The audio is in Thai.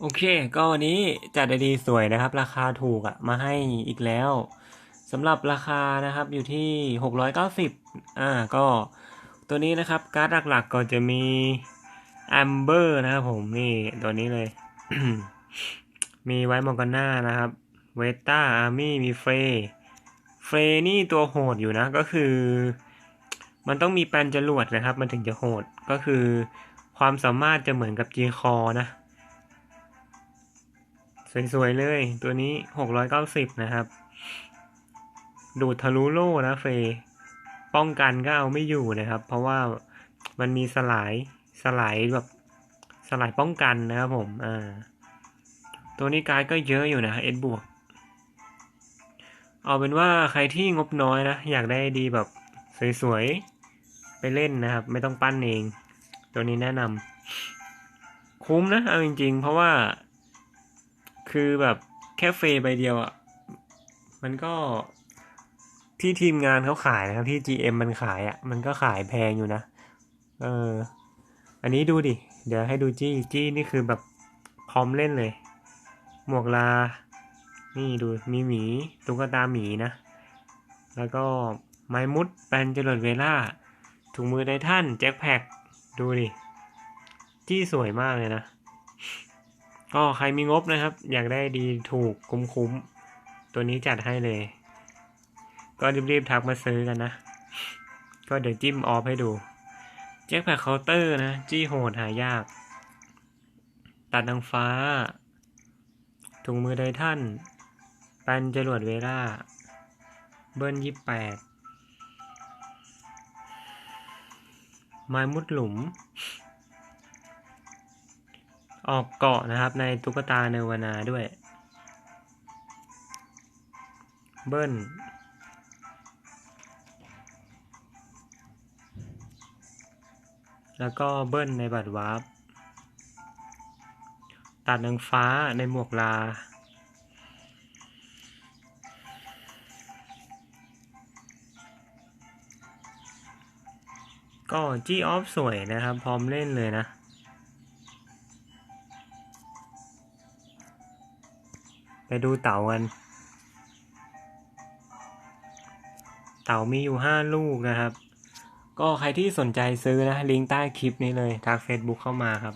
โอเค ก็วันนี้จัดดีสวยนะครับ ราคาถูกอะมาให้อีกแล้วสำหรับราคานะครับอยู่ที่ 690อ่าก็ตัวนี้นะครับ การ์ดหลักๆก็จะมี Amber นะครับผมนี่ตัวนี้เลย มีไวมอร์กาน่านะครับเวต้าอาร์มี่มีเฟรเฟรนี่ตัวโหดอยู่นะ ก็คือ มันต้องมีแปนจรวดนะครับ มันถึงจะโหดก็คือความสามารถจะเหมือนกับจีคอนะ สวยๆเลย ตัวนี้690นะครับ ดูดทะลุโล่นะเฟยป้องกันก็เอาไม่อยู่นะครับ เพราะว่ามันมีสลายสลายแบบสลายป้องกันนะครับผมอ่าตัวนี้การ์ดก็เยอะอยู่นะเอ็ดบวกเอาเป็นว่าใครที่งบน้อยนะ อยากได้ดีแบบสวยๆ ไปเล่นนะครับ ไม่ต้องปั้นเอง ตัวนี้แนะนำคุ้มนะ เอาจริงๆ เพราะว่า คือแบบแค่เฟยใบเดียวอะ่ะ มันก็ที่ทีมงานเขาขายนะครับ ที่ GM มันขายอะ่ะ มันก็ขายแพงอยู่นะ เออ อันนี้ดูดิ เดี๋ยวให้ดูจี้ จี้นี่คือแบบพร้อมเล่นเลย หมวกลา นี่ดูมีหมีตุ๊กตาหมีนะ แล้วก็ไม้มุดแปนจรวดเวล่าถุงมือไททันแจ็คแพ็กดูดิ จี้สวยมากเลยนะ ก็ใครมีงบนะครับ อยากได้ดีถูกคุ้มคุ้มๆ ตัวนี้จัดให้เลย ก็รีบๆทักมาซื้อกันนะ ก็เดี๋ยวจิ้มออฟให้ดู แจ็คแพคเคาน์เตอร์นะ จี้โหดหายาก ตัดนางฟ้า ถุงมือไดท่านแปนจรวดเวล่า เบิ้ลยี่แปดไม้มุดหลุม ออกเกาะนะครับในตุ๊กตาเนวานาด้วย เบิ้ลแล้วก็เบิ้ลในบัตรวาร์ปตัดนางฟ้าในหมวกลา ก็จี้ออฟสวยนะครับ พร้อมเล่นเลยนะ ไปดูเต่ากัน เต่ามีอยู่ห้าลูกนะครับ ก็ใครที่สนใจซื้อนะ ลิงก์ใต้คลิปนี้เลยทาง Facebook เข้ามาครับ